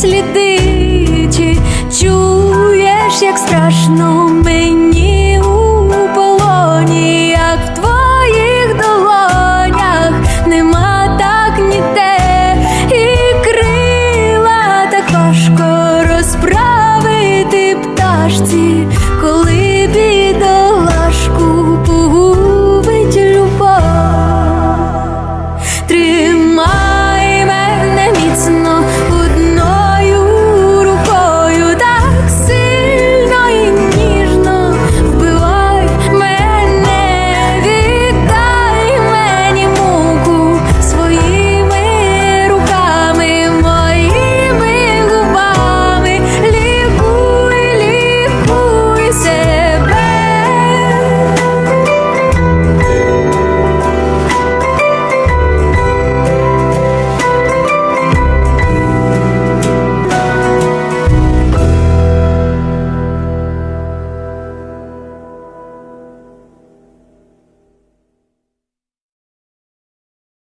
слідичі, чуєш, як страшно мені у полоні, як в твоїх долонях нема так ні те, і крила так важко розправити пташці, коли.